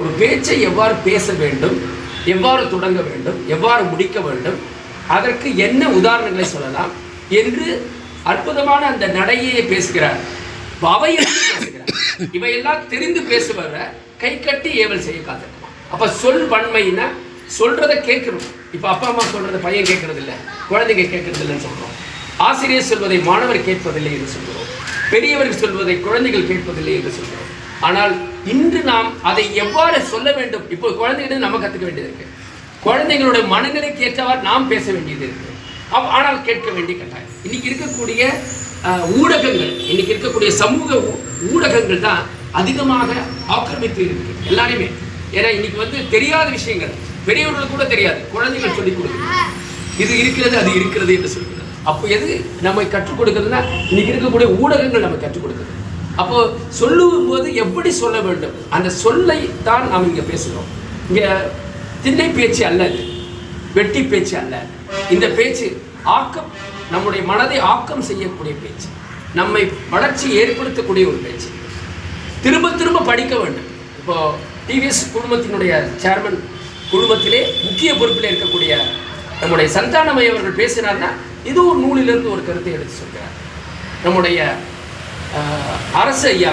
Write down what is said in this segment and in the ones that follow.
ஒரு பேச்சை எவ்வாறு பேச வேண்டும் எவ்வாறு தொடங்க வேண்டும் எவ்வாறு முடிக்க வேண்டும் அதற்கு என்ன உதாரணங்களை சொல்லலாம் என்று அற்புதமான அந்த நடையே பேசுகிறார். அவை பேசுகிறார். இவையெல்லாம் தெரிந்து பேசுவர கை கட்டி ஏவல் செய்ய காத்திருக்கலாம் அப்ப சொல் வன்மைன்னா சொல்றதை கேட்கணும். இப்ப அப்பா அம்மா சொல்றதை பையன் கேட்கறது இல்லை குழந்தைங்க கேட்கறது இல்லைன்னு சொல்றோம். ஆசிரியர் சொல்வதை மாணவர் கேட்பதில்லை என்று சொல்கிறோம் பெரியவர்கள் சொல்வதை குழந்தைகள் கேட்பதில்லை என்று சொல்கிறோம் ஆனால் இன்று நாம் அதை எவ்வாறு சொல்ல வேண்டும்? இப்போ குழந்தைகிட்ட நம்ம கற்றுக்க வேண்டியது இருக்கு. குழந்தைங்களுடைய மனநிலைக்கு ஏற்றவாறு நாம் பேச வேண்டியது இருக்கு. அப் ஆனால் கேட்க வேண்டிய கட்டாயம். இன்னைக்கு இருக்கக்கூடிய ஊடகங்கள் இன்னைக்கு இருக்கக்கூடிய சமூக ஊ- ஊடகங்கள் தான் அதிகமாக ஆக்கிரமித்து இருக்கு. எல்லாருமே ஏன்னா இன்னைக்கு வந்து தெரியாத விஷயங்கள். பெரியவர்களுக்கு கூட தெரியாது. குழந்தைகள் சொல்லிக் கொடுக்குறது இது இருக்கிறது அது இருக்கிறது என்று சொல்கிறது அப்போ எது நம்ம கற்றுக் கொடுக்குறதுன்னா இன்னைக்கு இருக்கக்கூடிய ஊடகங்கள் நம்ம கற்றுக் கொடுக்குறது அப்போ சொல்லும் போது எப்படி சொல்ல வேண்டும்? அந்த சொல்லை தான் நாம் இங்கே பேசுகிறோம். இங்கே திண்ணை பேச்சு அல்ல இது. வெட்டி பேச்சு அல்ல இந்த பேச்சு ஆக்கம் நம்முடைய மனதை ஆக்கம் செய்யக்கூடிய பேச்சு. நம்மை வளர்ச்சி ஏற்படுத்தக்கூடிய ஒரு பேச்சு. திரும்ப திரும்ப படிக்க வேண்டும். இப்போ டிவிஎஸ் குழுமத்தினுடைய சேர்மன் குழுமத்திலே முக்கிய பொறுப்பில் இருக்கக்கூடிய நம்முடைய சந்தானமய அவர்கள் பேசினார்னா இது ஒரு நூலிலிருந்து ஒரு கருத்தை எடுத்து சொல்கிறார். நம்முடைய அரசு ஐயா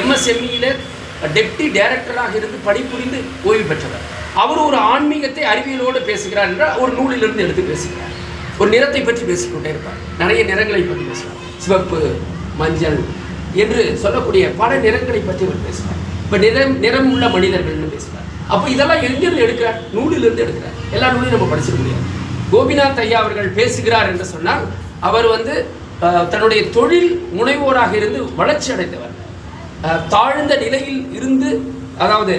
எம்எஸ்எம்இயில் டெப்டி டைரக்டராக இருந்து பணிபுரிந்து ஓய்வு பெற்றவர். அவர் ஒரு ஆன்மீகத்தை அறிவியலோடு பேசுகிறார் என்றால் ஒரு நூலிலிருந்து எடுத்து பேசுகிறார். ஒரு நிறத்தை பற்றி பேசிக்கொண்டே இருப்பார். நிறைய நிறங்களை பற்றி பேசுவார். சிவப்பு மஞ்சள் என்று சொல்லக்கூடிய பல நிறங்களை பற்றி அவர் பேசுவார். இப்போ நிறம் நிறம் உள்ள மனிதர்கள்னு பேசுவார். அப்போ இதெல்லாம் எங்கிருந்து எடுக்கிறார்? நூலிலிருந்து எடுக்கிறார். எல்லா நூலையும் நம்ம படிச்சிட முடியாது. கோபிநாத் ஐயா அவர்கள் பேசுகிறார் என்று சொன்னால் அவர் வந்து தன்னுடைய தொழில் முனைவோராக இருந்து வளர்ச்சி அடைந்தவர். தாழ்ந்த நிலையில் இருந்து அதாவது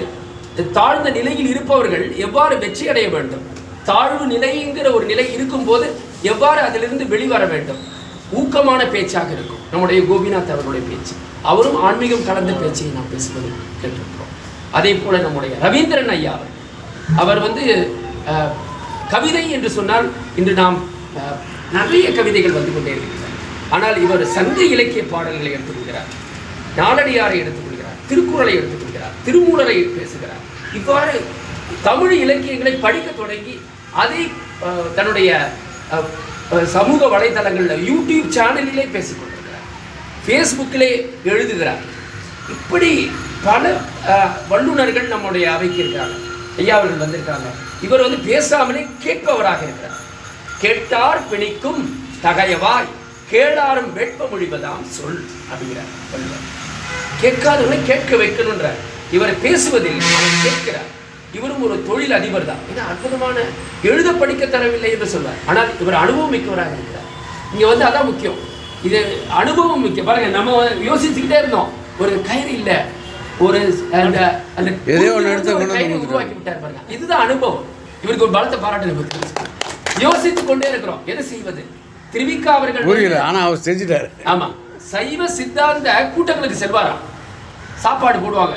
தாழ்ந்த நிலையில் இருப்பவர்கள் எவ்வாறு வெற்றி அடைய வேண்டும்? தாழ்வு நிலைங்கிற ஒரு நிலை இருக்கும்போது எவ்வாறு அதிலிருந்து வெளிவர வேண்டும்? ஊக்கமான பேச்சாக இருக்கும். நம்முடைய கோபிநாத் அவர்களுடைய பேச்சு. அவரும் ஆன்மீகம் கலந்த பேச்சை நாம் பேசுவது கேட்டிருக்கிறோம். அதே போல நம்முடைய ரவீந்திரன் ஐயா அவர். வந்து கவிதை என்று சொன்னால் இன்று நாம் நிறைய கவிதைகள் வந்து கொண்டே இருக்கிறார். ஆனால் இவர் சங்க இலக்கிய பாடல்களை எடுத்துக்கொள்கிறார். நாளடியாரை எடுத்துக்கொள்கிறார். திருக்குறளை எடுத்துக்கொள்கிறார். திருமூலரை பேசுகிறார். இவ்வாறு தமிழ் இலக்கியங்களை படிக்க தொடங்கி அதை தன்னுடைய சமூக வலைதளங்களில் யூடியூப் சேனலிலே பேசிக்கொண்டிருக்கிறார். ஃபேஸ்புக்கிலே எழுதுகிறார். இப்படி பல வல்லுநர்கள் வல்லுனர்கள் நம்முடைய அவைக்கு இருக்காங்க. ஐயா அவர்கள் வந்திருக்காங்க. இவர் வந்து பேசாமலே கேட்பவராக இருக்கிறார். கேட்டார் பிணிக்கும் தகையவாய். கேளாரும் வேட்ப மொழிவதாம் சொல் அப்படிங்கிறார் வள்ளுவர். கேட்காதவனை கேட்க வைக்கணுன்ற இவர் பேசுவதில் அவர் கேட்கிறார். இவரும் ஒரு தொழில் அதிபர் தான் இது அற்புதமான எழுத படிக்க தரவில்லை என்று சொல்வார். ஆனால் இவர் அனுபவம் மிக்கவராக இருக்கிறார். இங்க வந்து அதான் முக்கியம். இது அனுபவம் முக்கியம். பாருங்க நம்ம யோசிச்சுக்கிட்டே இருந்தோம். ஒரு கயிறு இல்ல. ஒரு அந்த அந்த கயிறை. உருவாக்கி விட்டார் பாருங்க. இதுதான் அனுபவம். இவருக்கு ஒரு பலத்த பாராட்டு யோசித்துக் கொண்டே இருக்கிறோம். எதை செய்வது? திருவிக்கா அவர்கள் புரியல ஆனா அவர் செஞ்சுட்டாரு. ஆமா. சைவ சித்தாந்த கூட்டங்களுக்கு செல்வாராம். சாப்பாடு போடுவாங்க.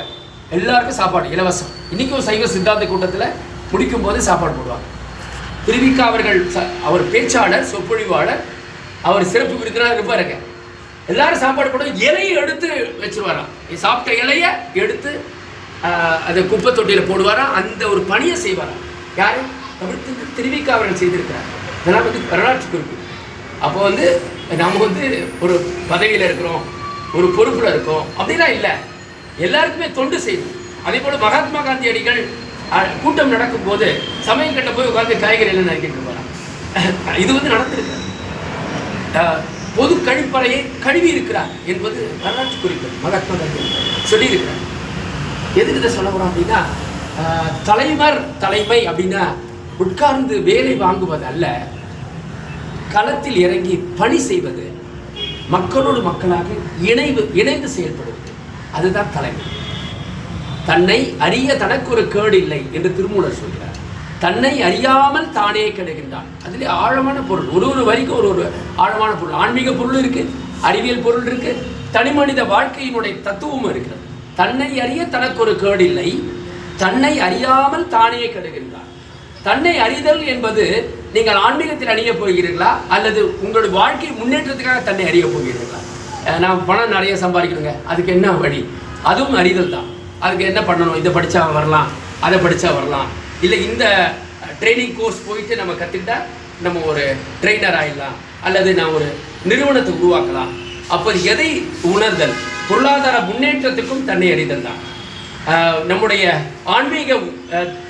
எல்லாருக்கும் சாப்பாடு இலவசம். இன்னைக்கும் சைவ சித்தாந்த கூட்டத்துல முடிக்கும் போது சாப்பாடு போடுவாங்க. திருவிக்கா அவர்கள் அவர் பேச்சாளர் சொற்பொழிவாளர் அவர் சிறப்பு விருந்தினர் இருப்பாருங்க. எல்லாரும் சாப்பாடு போட இலையை எடுத்து வச்சிருவாராம். சாப்பிட்ட இலைய எடுத்து அதை குப்பை தொட்டியில போடுவாராம். அந்த ஒரு பணியை செய்வாராம். யாரு? தமிழ் திருவிக்கா அவர்கள் செய்திருக்கிறார். இதெல்லாம் வந்து வரலாற்று குறிப்பு. அப்போ வந்து நம்ம வந்து ஒரு பதவியில் இருக்கிறோம் ஒரு பொறுப்பில் இருக்கோம். அப்படிலாம் இல்லை. எல்லாருக்குமே தொண்டு செய்யணும் அதே போல் மகாத்மா காந்தி அடிகள் கூட்டம் நடக்கும் போது சமயம் கட்ட போய் உட்காந்து காய்கறி எல்லாம் நறுக்கிட்டு போகிறான் இது வந்து நடந்திருக்கு. பொது கழிப்பறையை கழுவி இருக்கிறார் என்பது வரலாற்று குறிப்பு. மகாத்மா காந்தி சொல்லியிருக்கிறார். எதுக்கு இதை சொல்ல போகிறோம் அப்படின்னா தலைவர் தலைமை அப்படின்னா உட்கார்ந்து வேலை வாங்குவது அல்ல. களத்தில் இறங்கி பணி செய்வது மக்களோடு மக்களாக இணைவு இணைந்து செயல்படுவது. அதுதான் தலைமை. தன்னை அறிய தனக்கு ஒரு கேடு இல்லை என்று திருமூலர் சொல்கிறார். தன்னை அறியாமல் தானே கிடைக்கின்றான் அதிலே ஆழமான பொருள். ஒரு ஒரு வரிக்கும் ஒரு ஒரு ஆழமான பொருள். ஆன்மீக பொருள் இருக்கு அறிவியல் பொருள் இருக்கு தனி மனித வாழ்க்கையினுடைய தத்துவமும் இருக்கிறது. தன்னை அறிய தனக்கு ஒரு கேடு இல்லை தன்னை அறியாமல் தானே கிடைக்கின்றான் தன்னை அறிதல் என்பது நீங்கள் ஆன்மீகத்தில் அணிய போகிறீர்களா? அல்லது உங்களுடைய வாழ்க்கை முன்னேற்றத்துக்காக தன்னை அறிய போகிறீர்களா? நான் பணம் நிறைய சம்பாதிக்கணுங்க. அதுக்கு என்ன வழி? அதுவும் அறிதல் தான். அதுக்கு என்ன பண்ணணும்? இதை படித்தா வரலாம் அதை படித்தா வரலாம். இல்லை இந்த ட்ரைனிங் கோர்ஸ் போயிட்டு நம்ம கற்றுக்கிட்டா நம்ம ஒரு ட்ரெயினர் ஆயிடலாம். அல்லது நான் ஒரு நிறுவனத்தை உருவாக்கலாம். அப்போ எதை உணர்தல்? பொருளாதார முன்னேற்றத்துக்கும் தன்னை அறிதல் தான். நம்முடைய ஆன்மீக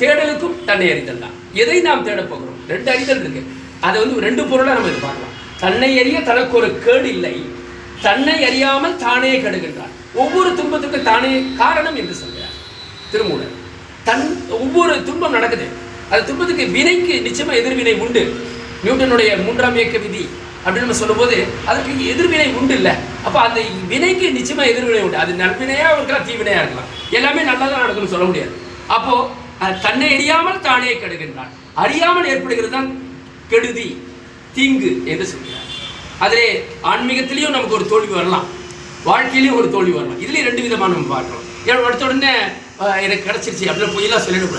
தேடலுக்கும் தன்னை அறிதல் தான். எதை நாம் தேட போகிறோம்? ரெண்டு அறிதல் இருக்கு. அதை வந்து ரெண்டு பொருளாக நம்ம இது பார்க்கலாம். தன்னை அறிய தனக்கு ஒரு கேடு இல்லை. தன்னை அறியாமல் தானே கெடுகின்றான். ஒவ்வொரு துன்பத்துக்கும் தானே காரணம் என்று சொல்கிறார். திருமூலர். தன் ஒவ்வொரு துன்பம் நடக்குது. அது துன்பத்துக்கு வினைக்கு நிச்சயமாக எதிர்வினை உண்டு. நியூட்டனுடைய மூன்றாம் இயக்க விதி அப்படின்னு நம்ம சொல்லும்போது அதுக்கு எதிர்வினை உண்டு இல்லை. அப்போ அந்த வினைக்கு நிச்சயமாக எதிர்வினை உண்டு. அது நல்வினையா இருக்கலாம் தீவினையாக இருக்கலாம். எல்லாமே நல்லா தான் நடக்கும்னு சொல்ல முடியாது. அப்போ தன்னை அறியாமல் தானே கெடுகின்றான். அறியாமல் ஏற்படுகிறது தான் கெடுதி தீங்கு என்று சொல்கிறார். அதிலே ஆன்மீகத்திலையும் நமக்கு ஒரு தோல்வி வரலாம். வாழ்க்கையிலையும் ஒரு தோல்வி வரலாம். இதுலேயும் ரெண்டு விதமாக நம்ம பார்க்கலாம் ஏன் அடுத்த உடனே எனக்கு கிடச்சிருச்சு அப்படின்னு பொய்யெல்லாம் சொல்லிடக்கூடாது.